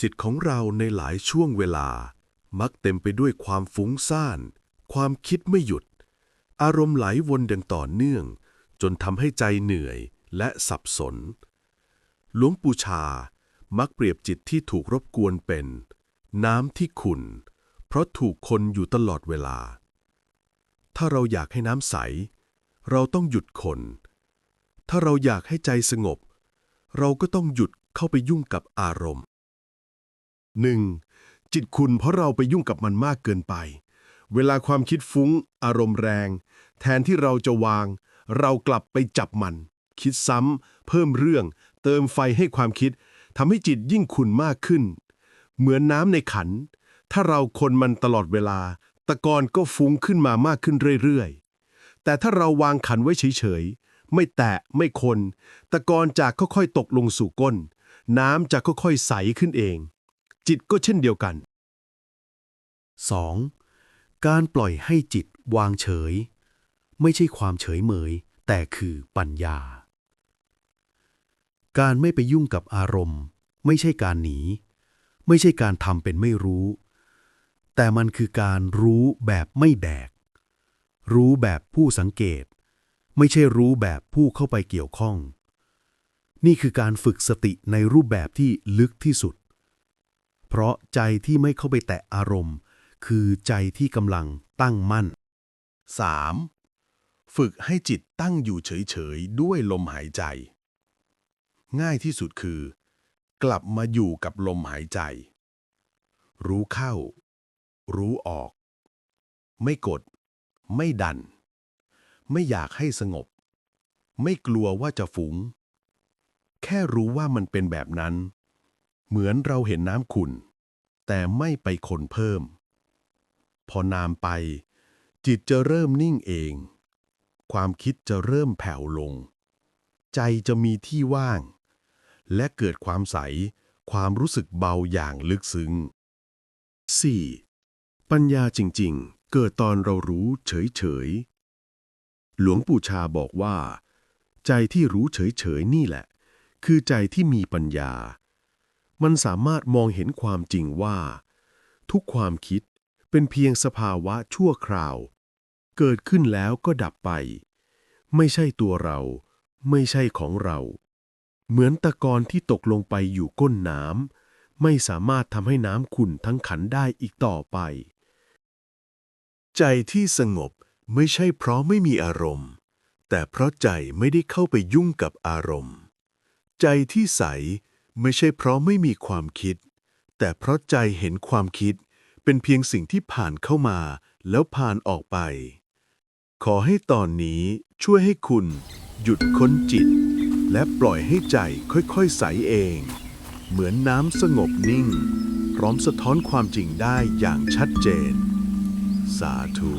จิตของเราในหลายช่วงเวลา มักเต็มไปด้วยความฟุ้งซ่าน ความคิดไม่หยุด อารมณ์ไหลวนอย่างต่อเนื่อง จนทำให้ใจเหนื่อยและสับสน หลวงปู่ชา มักเปรียบจิตที่ถูกรบกวนเป็น น้ำที่ขุ่น เพราะถูกคนอยู่ตลอดเวลา ถ้าเราอยากให้น้ำใส เราต้องหยุดคน ถ้าเราอยากให้ใจสงบ เราก็ต้องหยุดเข้าไปยุ่งกับอารมณ์ หนึ่งจิตคุณเพราะเราไปยุ่งกับมันมากเกินไป เวลาความคิดฟุ้ง อารมณ์แรง แทนที่เราจะวาง เรากลับไปจับมัน คิดซ้ำ เพิ่มเรื่อง เติมไฟให้ความคิดทำให้จิตยิ่งขุ่นมากขึ้น เหมือนน้ำในขัน ถ้าเราคนมันตลอดเวลา ตะกอนก็ฟุ้งขึ้นมามากขึ้นเรื่อยๆ แต่ถ้าเราวางขันไว้เฉยๆ ไม่แตะไม่คน ตะกอนจะค่อยๆตกลงสู่ก้น น้ำจะค่อยๆใสขึ้นเอง จิตก็เช่นเดียวกัน 2. การปล่อยให้จิตวางเฉย ไม่ใช่ความเฉยเมย แต่คือปัญญา การไม่ไปยุ่งกับอารมณ์ ไม่ใช่การหนี ไม่ใช่การทำเป็นไม่รู้ แต่มันคือการรู้แบบไม่แบกรู้แบบผู้สังเกต ไม่ใช่รู้แบบผู้เข้าไปเกี่ยวข้อง นี่คือการฝึกสติในรูปแบบที่ลึกที่สุด เพราะใจที่ไม่เข้าไปแตะอารมณ์ คือใจที่กำลังตั้งมั่น 3. ฝึกให้จิตตั้งอยู่เฉยๆ ด้วยลมหายใจ ง่ายที่สุดคือ กลับมาอยู่กับลมหายใจ รู้เข้า รู้ออก ไม่กด ไม่ดัน ไม่อยากให้สงบ ไม่กลัวว่าจะฝูงแค่รู้ว่ามันเป็นแบบนั้น เหมือนเราเห็นน้ำขุ่นแต่ไม่ไปคนเพิ่ม พอนามไป จิตจะเริ่มนิ่งเอง ความคิดจะเริ่มแผ่วลง ใจจะมีที่ว่าง และเกิดความใส ความรู้สึกเบาอย่างลึกซึ้ง 4. ปัญญาจริงๆ เกิดตอนเรารู้เฉยๆ หลวงปู่ชาบอกว่า ใจที่รู้เฉยๆ นี่แหละ คือใจที่มีปัญญา มันสามารถมองเห็นความจริงว่า ทุกความคิดเป็นเพียงสภาวะชั่วคราว เกิดขึ้นแล้วก็ดับไป ไม่ใช่ตัวเรา ไม่ใช่ของเรา เหมือนตะกอนที่ตกลงไปอยู่ก้นน้ำไม่สามารถทำให้น้ำขุ่นทั้งขันได้อีกต่อไป ใจที่สงบไม่ใช่เพราะไม่มีอารมณ์ แต่เพราะใจไม่ได้เข้าไปยุ่งกับอารมณ์ ใจที่ใส ไม่ใช่เพราะไม่มีความคิด แต่เพราะใจเห็นความคิด เป็นเพียงสิ่งที่ผ่านเข้ามา แล้วผ่านออกไป ขอให้ตอนนี้ช่วยให้คุณ หยุดค้นจิต และปล่อยให้ใจค่อยๆใสเอง เหมือนน้ำสงบนิ่ง พร้อมสะท้อนความจริงได้อย่างชัดเจน สาธุ